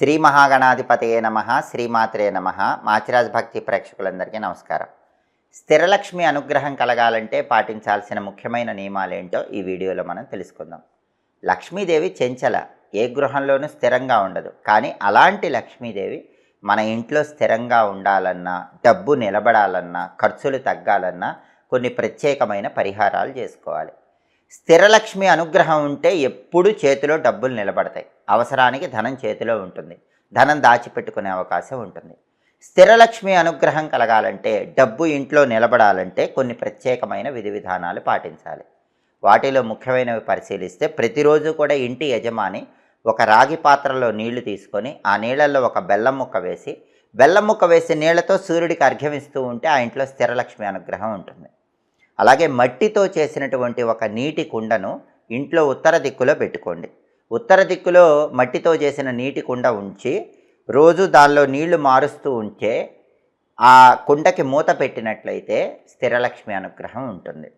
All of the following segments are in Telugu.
శ్రీ మహాగణాధిపతయే నమ శ్రీమాత్రే నమ. మాచిరాజ్ భక్తి ప్రేక్షకులందరికీ నమస్కారం. స్థిరలక్ష్మి అనుగ్రహం కలగాలంటే పాటించాల్సిన ముఖ్యమైన నియమాలేంటో ఈ వీడియోలో మనం తెలుసుకుందాం. లక్ష్మీదేవి చెంచల ఏ గృహంలోనూ స్థిరంగా ఉండదు. కానీ అలాంటి లక్ష్మీదేవి మన ఇంట్లో స్థిరంగా ఉండాలన్నా డబ్బు నిలబడాలన్నా ఖర్చులు తగ్గాలన్నా కొన్ని ప్రత్యేకమైన పరిహారాలు చేసుకోవాలి. స్థిరలక్ష్మి అనుగ్రహం ఉంటే ఎప్పుడు చేతిలో డబ్బులు నిలబడతాయి. అవసరానికి ధనం చేతిలో ఉంటుంది. ధనం దాచిపెట్టుకునే అవకాశం ఉంటుంది. స్థిరలక్ష్మి అనుగ్రహం కలగాలంటే డబ్బు ఇంట్లో నిలబడాలంటే కొన్ని ప్రత్యేకమైన విధి విధానాలు పాటించాలి. వాటిలో ముఖ్యమైనవి పరిశీలిస్తే ప్రతిరోజు కూడా ఇంటి యజమాని ఒక రాగి పాత్రలో నీళ్ళు తీసుకొని ఆ నీళ్ళల్లో ఒక బెల్లం ముక్క వేసి బెల్లం ముక్క వేసి నీళ్ళతో సూర్యుడికి అర్ఘ్యమిస్తూ ఉంటే ఆ ఇంట్లో స్థిరలక్ష్మి అనుగ్రహం ఉంటుంది. అలాగే మట్టితో చేసినటువంటి ఒక నీటి కుండను ఇంట్లో ఉత్తర దిక్కులో పెట్టుకోండి. ఉత్తర దిక్కులో మట్టితో చేసిన నీటి కుండ ఉంచి రోజు దానిలో నీళ్ళు మారుస్తూ ఉంటే ఆ కుండకి మూత పెట్టినట్లయితే స్థిరలక్ష్మి అనుగ్రహం ఉంటుంది.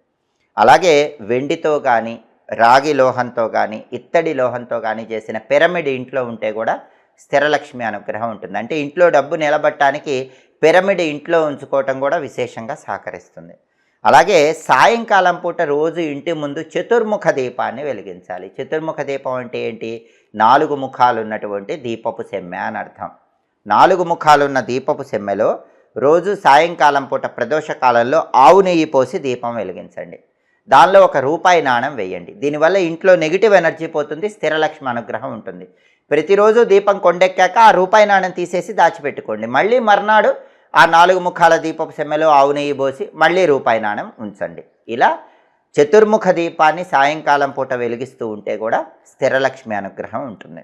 అలాగే వెండితో కానీ రాగి లోహంతో కానీ ఇత్తడి లోహంతో కానీ చేసిన పిరమిడ్ ఇంట్లో ఉంటే కూడా స్థిరలక్ష్మి అనుగ్రహం ఉంటుంది. అంటే ఇంట్లో డబ్బు నిలబట్టడానికి పిరమిడ్ ఇంట్లో ఉంచుకోవటం కూడా విశేషంగా సహకరిస్తుంది. అలాగే సాయంకాలం పూట రోజు ఇంటి ముందు చతుర్ముఖ దీపాన్ని వెలిగించాలి. చతుర్ముఖ దీపం అంటే ఏంటి? నాలుగు ముఖాలు ఉన్నటువంటి దీపపు సెమ్మె అని అర్థం. నాలుగు ముఖాలున్న దీపపు సెమ్మెలో రోజు సాయంకాలం పూట ప్రదోష కాలంలో ఆవు నెయ్యి పోసి దీపం వెలిగించండి. దానిలో ఒక రూపాయి నాణం వేయండి. దీనివల్ల ఇంట్లో నెగిటివ్ ఎనర్జీ పోతుంది స్థిరలక్ష్మి అనుగ్రహం ఉంటుంది. ప్రతిరోజు దీపం కొండెక్కాక ఆ రూపాయి నాణం తీసేసి దాచిపెట్టుకోండి. మళ్ళీ మర్నాడు ఆ నాలుగు ముఖాల దీపపు సెమ్మెలో ఆవు నెయ్యి పోసి మళ్ళీ రూపాయి నాణం ఉంచండి. ఇలా చతుర్ముఖ దీపాన్ని సాయంకాలం పూట వెలిగిస్తూ ఉంటే కూడా స్థిరలక్ష్మి అనుగ్రహం ఉంటుంది.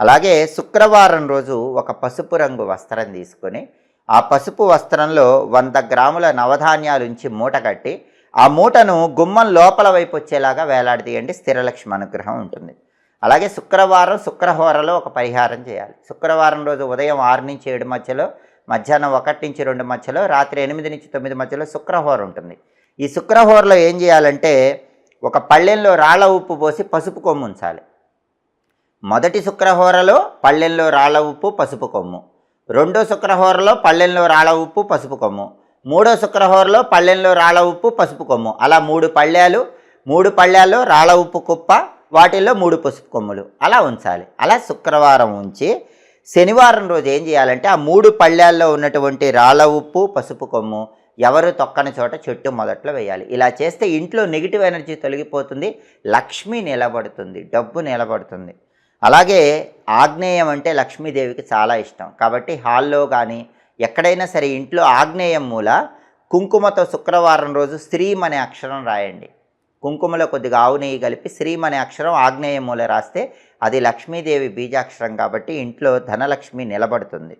అలాగే శుక్రవారం రోజు ఒక పసుపు రంగు వస్త్రం తీసుకొని ఆ పసుపు వస్త్రంలో వంద గ్రాముల నవధాన్యాలు ఉంచి మూట కట్టి ఆ మూటను గుమ్మం లోపల వైపు వచ్చేలాగా వేలాడదీయండి స్థిరలక్ష్మి అనుగ్రహం ఉంటుంది. అలాగే శుక్రవారం శుక్రహోరలో ఒక పరిహారం చేయాలి. శుక్రవారం రోజు ఉదయం ఆరు నుంచి ఏడు మధ్యలో మధ్యాహ్నం ఒకటి నుంచి రెండు మధ్యలో రాత్రి ఎనిమిది నుంచి తొమ్మిది మధ్యలో శుక్రహోర ఉంటుంది. ఈ శుక్రహోరలో ఏం చేయాలంటే ఒక పళ్ళెంలో రాళ్ళ ఉప్పు పోసి పసుపు కొమ్ము ఉంచాలి. మొదటి శుక్రహోరలో పళ్ళెంలో రాళ్ళ ఉప్పు పసుపు కొమ్ము. రెండో శుక్రహోరలో పళ్ళెంలో రాళ్ళ ఉప్పు పసుపు కొమ్ము. మూడో శుక్రహోరలో పళ్ళెంలో రాళ్ళ ఉప్పు పసుపు కొమ్ము. అలా మూడు పళ్ళాలు మూడు పళ్ళాల్లో రాళ్ళ ఉప్పు కుప్ప వాటిల్లో మూడు పసుపు కొమ్ములు. అలా ఉంచాలి. అలా శుక్రవారం ఉంచి శనివారం రోజు ఏం చేయాలంటే ఆ మూడు పళ్ళాల్లో ఉన్నటువంటి రాళ్ళ ఉప్పు పసుపు కొమ్ము ఎవరు తొక్కని చోట చెట్టు మొదట్లో వేయాలి. ఇలా చేస్తే ఇంట్లో నెగిటివ్ ఎనర్జీ తొలగిపోతుంది లక్ష్మి నిలబడుతుంది డబ్బు నిలబడుతుంది. అలాగే ఆగ్నేయం అంటే లక్ష్మీదేవికి చాలా ఇష్టం. కాబట్టి హాల్లో కానీ ఎక్కడైనా సరే ఇంట్లో ఆగ్నేయం మూల కుంకుమతో శుక్రవారం రోజు శ్రీం అనే అక్షరం రాయండి. కుంకుమలో కొద్దిగా ఆవు నెయ్యి కలిపి శ్రీం అనే అక్షరం ఆగ్నేయ మూల రాస్తే అది లక్ష్మీదేవి బీజాక్షరం కాబట్టి ఇంట్లో ధనలక్ష్మి నిలబడుతుంది.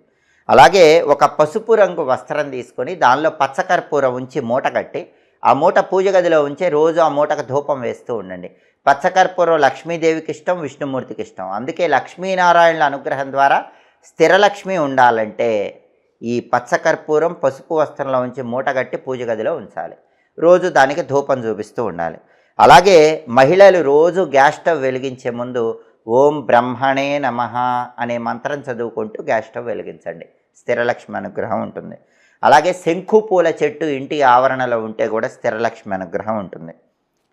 అలాగే ఒక పసుపు రంగు వస్త్రం తీసుకొని దానిలో పచ్చకర్పూరం ఉంచి మూట కట్టి ఆ మూట పూజ గదిలో ఉంచి రోజు ఆ మూటకు ధూపం వేస్తూ ఉండండి. పచ్చకర్పూరం లక్ష్మీదేవికి ఇష్టం విష్ణుమూర్తికి ఇష్టం. అందుకే లక్ష్మీనారాయణుల అనుగ్రహం ద్వారా స్థిరలక్ష్మి ఉండాలంటే ఈ పచ్చకర్పూరం పసుపు వస్త్రంలో ఉంచి మూట కట్టి పూజ గదిలో ఉంచాలి. రోజు దానికి ధూపం చూపిస్తూ ఉండాలి. అలాగే మహిళలు రోజు గ్యాస్ స్టవ్ వెలిగించే ముందు ఓం బ్రహ్మణే నమ అనే మంత్రం చదువుకుంటూ గ్యాస్ స్టవ్ వెలిగించండి. స్థిరలక్ష్మి అనుగ్రహం ఉంటుంది. అలాగే శంకు పూల చెట్టు ఇంటి ఆవరణలో ఉంటే కూడా స్థిరలక్ష్మి అనుగ్రహం ఉంటుంది.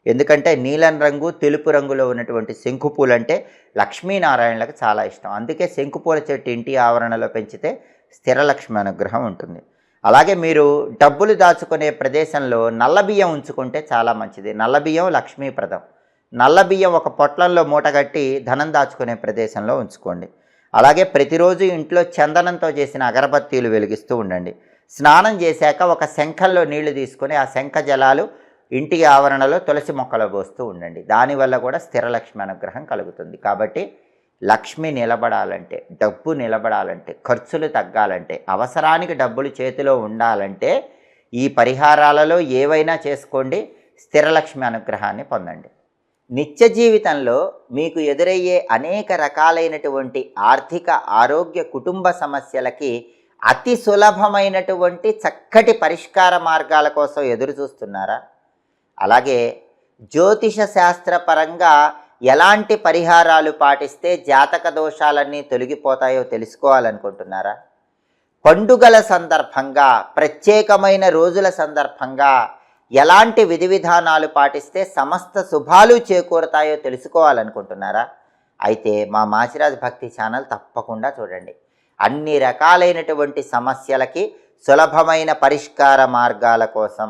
ఎందుకంటే నీలం రంగు తెలుపు రంగులో ఉన్నటువంటి శంకు పూలు అంటే లక్ష్మీనారాయణలకు చాలా ఇష్టం. అందుకే శంకు పూల చెట్టు ఇంటి ఆవరణలో పెంచితే స్థిరలక్ష్మి అనుగ్రహం ఉంటుంది. అలాగే మీరు డబ్బులు దాచుకునే ప్రదేశంలో నల్ల బియ్యం ఉంచుకుంటే చాలా మంచిది. నల్ల బియ్యం లక్ష్మీప్రదం. నల్ల బియ్యం ఒక పొట్లంలో మూటగట్టి ధనం దాచుకునే ప్రదేశంలో ఉంచుకోండి. అలాగే ప్రతిరోజు ఇంట్లో చందనంతో చేసిన అగరబత్తీలు వెలిగిస్తూ ఉండండి. స్నానం చేశాక ఒక శంఖంలో నీళ్ళు తీసుకొని ఆ శంఖ జలాలు ఇంటి ఆవరణలో తులసి మొక్కలు పోస్తూ ఉండండి. దానివల్ల కూడా స్థిరలక్ష్మి అనుగ్రహం కలుగుతుంది. కాబట్టి లక్ష్మి నిలబడాలంటే డబ్బు నిలబడాలంటే ఖర్చులు తగ్గాలంటే అవసరానికి డబ్బులు చేతిలో ఉండాలంటే ఈ పరిహారాలలో ఏవైనా చేసుకోండి. స్థిరలక్ష్మి అనుగ్రహాన్ని పొందండి. నిత్య జీవితంలో మీకు ఎదురయ్యే అనేక రకాలైనటువంటి ఆర్థిక ఆరోగ్య కుటుంబ సమస్యలకి అతి సులభమైనటువంటి చక్కటి పరిష్కార మార్గాల కోసం ఎదురు చూస్తున్నారా? అలాగే జ్యోతిష శాస్త్రపరంగా ఎలాంటి పరిహారాలు పాటిస్తే జాతక దోషాలన్నీ తొలగిపోతాయో తెలుసుకోవాలనుకుంటున్నారా? పండుగల సందర్భంగా ప్రత్యేకమైన రోజుల సందర్భంగా ఎలాంటి విధి విధానాలు పాటిస్తే సమస్త శుభాలు చేకూరుతాయో తెలుసుకోవాలనుకుంటున్నారా? అయితే మా మాచిరాజ్ భక్తి ఛానల్ తప్పకుండా చూడండి. అన్ని రకాలైనటువంటి సమస్యలకి సులభమైన పరిష్కార మార్గాల కోసం